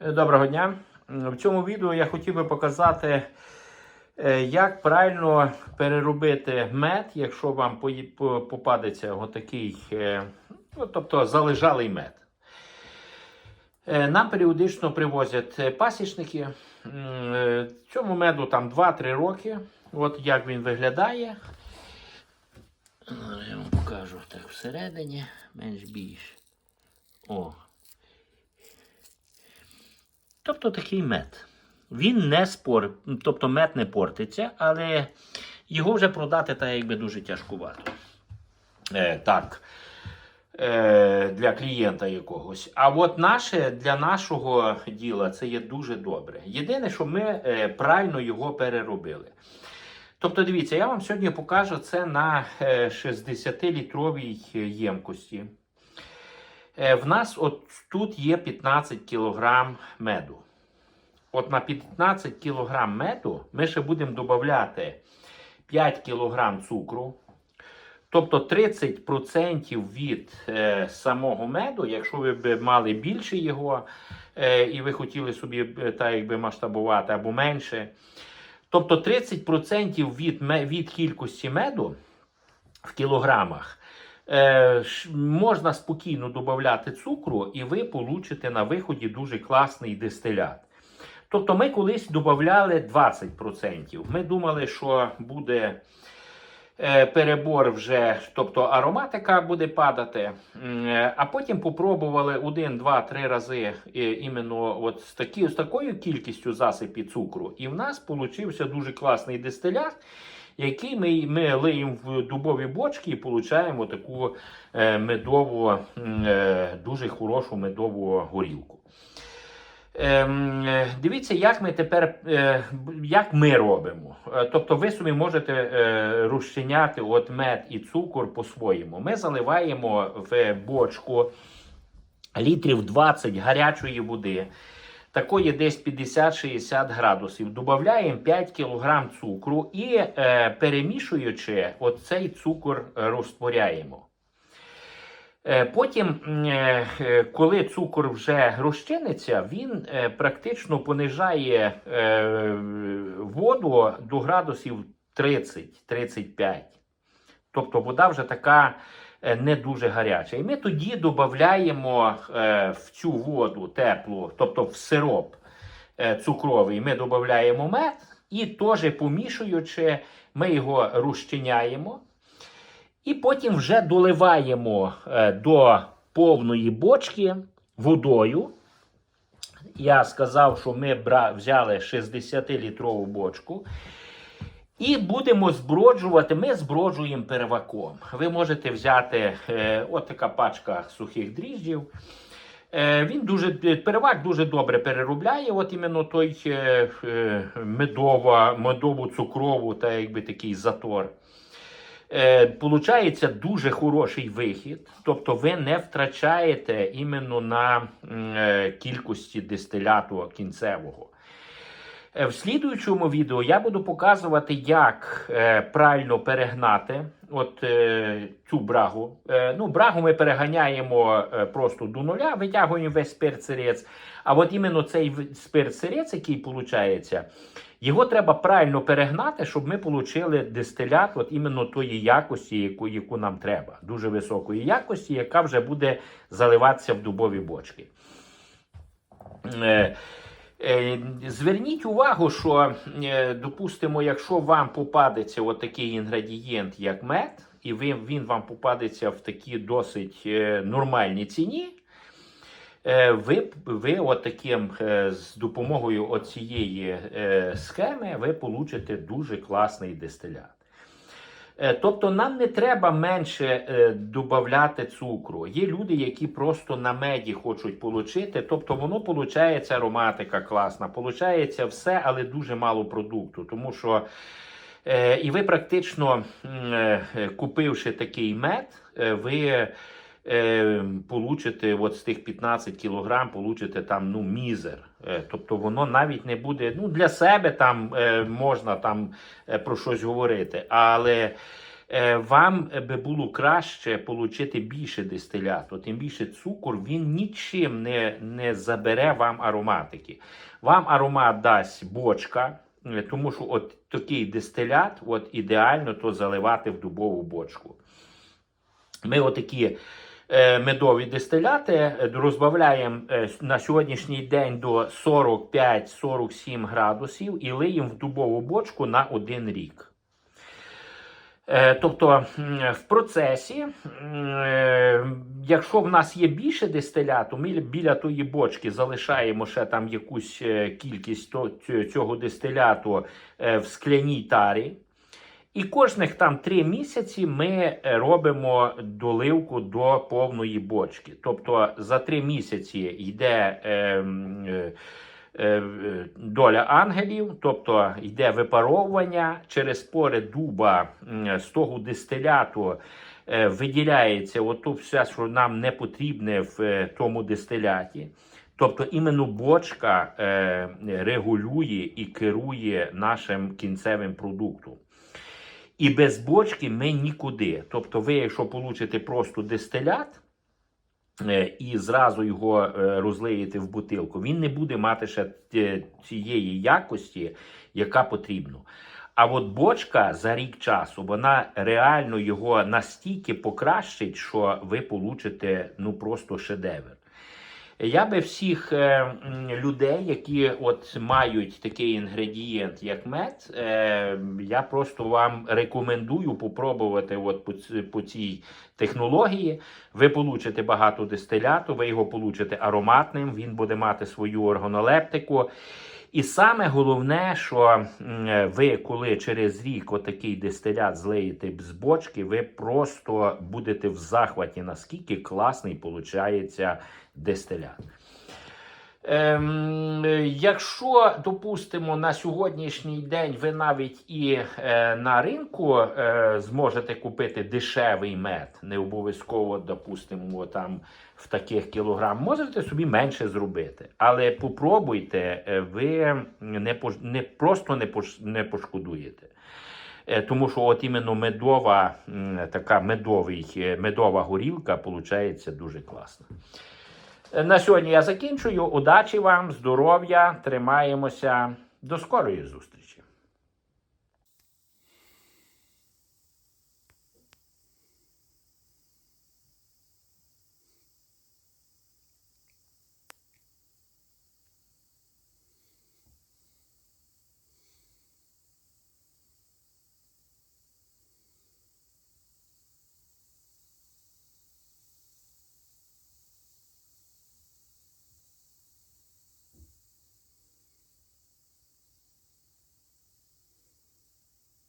Доброго дня. В цьому відео я хотів би показати, е, як правильно переробити мед, якщо вам попадеться отакий, е, ну, тобто залежалий мед. Е, Нам періодично привозять пасічники. Цьому меду там 2-3 роки. От як він виглядає. Я вам покажу так всередині, менш більш. О, Тобто такий мед. Він не спор, тобто мед не портиться, але його вже продати так якби дуже тяжкувато. Е, так. Е, для клієнта якогось. А от наше для нашого діла це є дуже добре. Єдине, що ми е, правильно його переробили. Тобто, дивіться, я вам сьогодні покажу це на е, 60-літровій ємкості. Е, В нас от тут є 15 кг меду. От на 15 кг меду ми ще будемо додати 5 кг цукру. Тобто 30% від е, самого меду, якщо ви б мали більше його, е, і ви хотіли собі е, так якби масштабувати або менше. Тобто 30% від, від кількості меду в кілограмах е, можна спокійно додати цукру, і ви получите на виході дуже класний дистилят. Тобто ми колись додавали 20%. Ми думали, що буде е, перебор вже, тобто ароматика буде падати. Е, А потім попробували один, два, три рази іменно от з, такі, з такою кількістю засипів цукру. І в нас получився дуже класний дистилят, який ми, ми лиємо в дубові бочки і получаємо таку е, медову, е, дуже хорошу медову горілку. Ем, е, дивіться, як ми тепер як ми робимо. Тобто ви собі можете розчиняти от мед і цукор по-своєму. Ми заливаємо в бочку літрів 20 гарячої води. Такої десь 50-60 градусів. Додаємо 5 кг цукру і е, перемішуючи, от цей цукор розтворяємо. Е, Потім, е, е, коли цукор вже розчиниться, він практично понижає воду до градусів 30-35. Тобто вода вже така не дуже гаряча. І ми тоді додаємо е, в цю воду теплу, тобто в сироп е, цукровий, ми додаємо мед і теж помішуючи, ми його розчиняємо. І потім вже доливаємо е, до повної бочки водою. Я сказав, що ми взяли 60-літрову бочку. І будемо зброджувати. Ми зброджуємо перваком. Ви можете взяти е, от така пачка сухих дріжджів. Е, він дуже первак дуже добре переробляє. От іменно той е, е, медова, медову цукрову та якби такий затор. Е, Получається дуже хороший вихід, тобто ви не втрачаєте іменно на е, кількості дистиляту кінцевого. Е, В слідуючому відео я буду показувати, як е, правильно перегнати от, е, цю брагу. Ну, брагу ми переганяємо просто до нуля, витягуємо весь спирт-сирець. А от іменно цей спирт-сирець, який виходить, його треба правильно перегнати, щоб ми отримали дистилят от іменно тої якості, яку, яку нам треба. Дуже високої якості, яка вже буде заливатися в дубові бочки. Е, Зверніть увагу, що, е, допустимо, якщо вам попадеться от такий інгредієнт, як мед, і він вам попадеться в такій досить е, нормальній ціні, ви, ви от таким, е, з допомогою цієї е, схеми ви получите дуже класний дистилят. Е, Тобто нам не треба менше е, додати цукру. Є люди, які просто на меді хочуть отримати. Тобто воно виходить ароматика класна, получається все, але дуже мало продукту. Тому що е, і ви практично купивши такий мед, ви е, получите от з тих 15 кілограм, получите там ну мізер. Е, тобто воно навіть не буде. Ну для себе там е, можна там е, про щось говорити, але е, вам би було краще отримати більше дистиляту. Тим більше цукор він нічим не, не забере вам ароматики. Вам аромат дасть бочка, е, тому що от такий дистилят от ідеально то заливати в дубову бочку. Ми отакі медові дистиляти е, розбавляємо е, на сьогоднішній день до 45-47 градусів і лиємо в дубову бочку на один рік. Е, Тобто в процесі, е, якщо в нас є більше дистиляту, ми біля тої бочки залишаємо ще там якусь е, кількість цього дистиляту е, в скляній тарі. І кожних там три місяці ми е, робимо доливку до повної бочки. Тобто за три місяці йде е, е, е, доля ангелів, тобто йде випаровування через пори дуба з того дистиляту. е, Виділяється ото все, що нам не потрібне в тому дистиляті. Тобто іменно бочка регулює і керує нашим кінцевим продуктом. І без бочки ми нікуди. Тобто, ви, якщо получите просто дистилят е, і зразу його е, розлиєте в бутилку, він не буде мати ще цієї якості, яка потрібна. А от бочка за рік часу, вона реально його настільки покращить, що ви получите ну просто шедевр. Я би всіх е, людей, які от мають такий інгредієнт, як мед, е, я просто вам рекомендую попробувати от по, по цій технології. Ви получите багато дистиляту, ви його получите ароматним, він буде мати свою органолептику. І саме головне, що ви, коли через рік отакий дистилят злеєте з бочки, ви просто будете в захваті, наскільки класний виходить дистилят. Ем, якщо, допустимо, на сьогоднішній день ви навіть і е, на ринку е, зможете купити дешевий мед, не обов'язково, допустимо, там в таких кілограм, можете собі менше зробити. Але попробуйте, е, ви не, не просто не, пош- не пошкодуєте. Тому що от іменно медова, така медовий, медова горілка виходить дуже класна. На сьогодні я закінчую. Удачі вам, здоров'я, тримаємося. До скорої зустрічі!